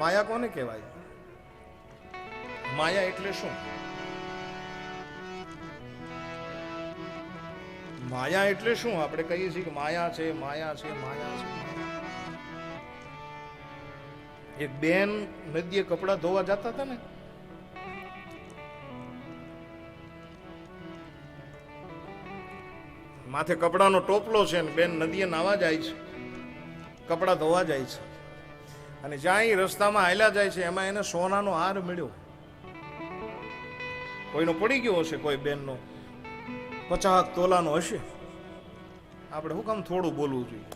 માયા કોને કહેવાય? માયા એટલે શું? માયા એટલે શું? આપણે કહીએ છીએ કે માયા છે માયા છે માયા છે એક બેન નદીએ કપડા ધોવા જતા હતા ને? માથે કપડાનો ટોપલો છે ને બેન નદીએ નાવા જાય છે. કપડા ધોવા જાય છે. અને જ્યાં એ રસ્તામાં હાલ્યા જાય છે, એમાં એને સોનાનો હાર મળ્યો. કોઈનો પડી ગયો હશે, કોઈ બેનનો? પચાસ તોલાનો હશે. આપણે શું કામ થોડું બોલવું જોઈએ?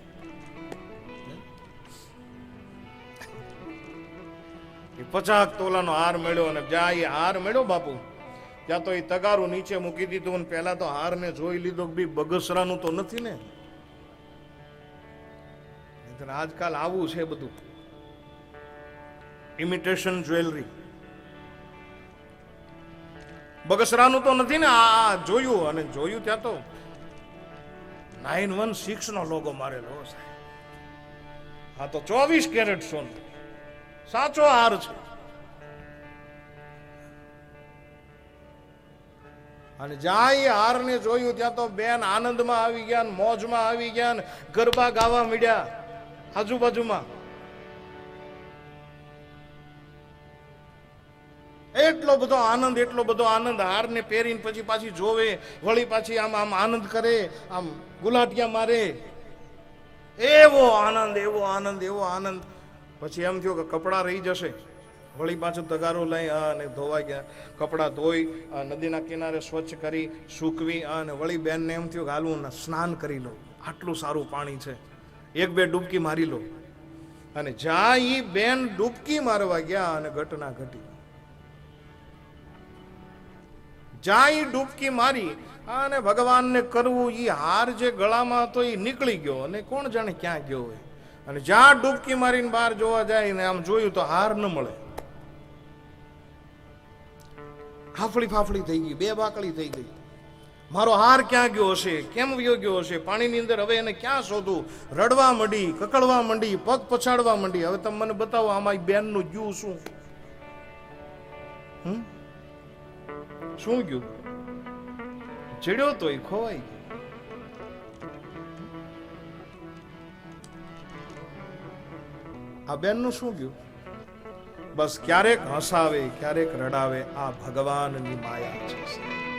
એ પચાસ તોલાનો હાર મળ્યો અને જ્યાં એ હાર મળ્યો બાપુ, ત્યાં તો એ તગારું નીચે મૂકી દીધું અને પહેલા તો હારને જોઈ લીધો બી બગસરાનું તો નથી ને? આજકાલ આવું છે બધું. ઇમિટેશન જ્વેલરી બગસરાનું તો નથી ને, આ જોયું અને જોયું ત્યાં તો નાઇન વન સિક્સ નો લોગો મારેલો સાહેબ. હા તો ચોવીસ કેરેટ સોનું. સાચો હાર છે. અને જ્યાં એ હારને જોયું ત્યાં તો બેન આનંદમાં આવી ગયા મોજમાં આવી ગયા ગરબા ગાવા મળ્યા આજુબાજુમાં એટલો બધો આનંદ, એટલો બધો આનંદ. હારને પહેરીને પછી પાછી જોવે, વળી પાછી આમ આમ આનંદ કરે, આમ ગુલાટિયા મારે. એવો આનંદ એવો આનંદ એવો આનંદ. પછી એમ થયો કે કપડાં રહી જશે. વળી પાછું તગારો લઈ અને ધોવાઈ ગયા. કપડાં ધોઈ નદીના કિનારે સ્વચ્છ કરી, સૂકવી અને વળી બેનને એમ થયું કે હાલું સ્નાન કરી લો આટલું સારું પાણી છે. એક બે ડૂબકી મારી લો. અને જ્યાં એ બેન ડૂબકી મારવા ગયા અને ઘટના ઘટી. જ્યાં ડૂબકી મારી અને ભગવાનને કરવું એ હાર જે ગળામાં હતો એ નીકળી ગયો. અને કોણ જાણે ક્યાં ગયો હોય? અને જ્યાં ડૂબકી મારીને બહાર જોવા જાય ને આમ જોયું તો હાર ન મળે. હાફળી ફાફળી થઈ ગઈ, બે બાકડી થઈ ગઈ. મારો હાર ક્યાં ગયો હશે? કેમ વયો ગયો હશે? પાણીની અંદર હવે એને ક્યાં શોધું રડવા માંડી કકડવા માંડી, પગ પછાડવા માંડી. હવે તમે મને બતાવો, આમાં બેનનું ગયું શું? હમ? શું ગયું? ચડ્યો તો એ ખોવાઈ ગયો. આ બેનનું શું ગયું? બસ ક્યારેક હસાવે, ક્યારેક રડાવે, આ ભગવાનની માયા છે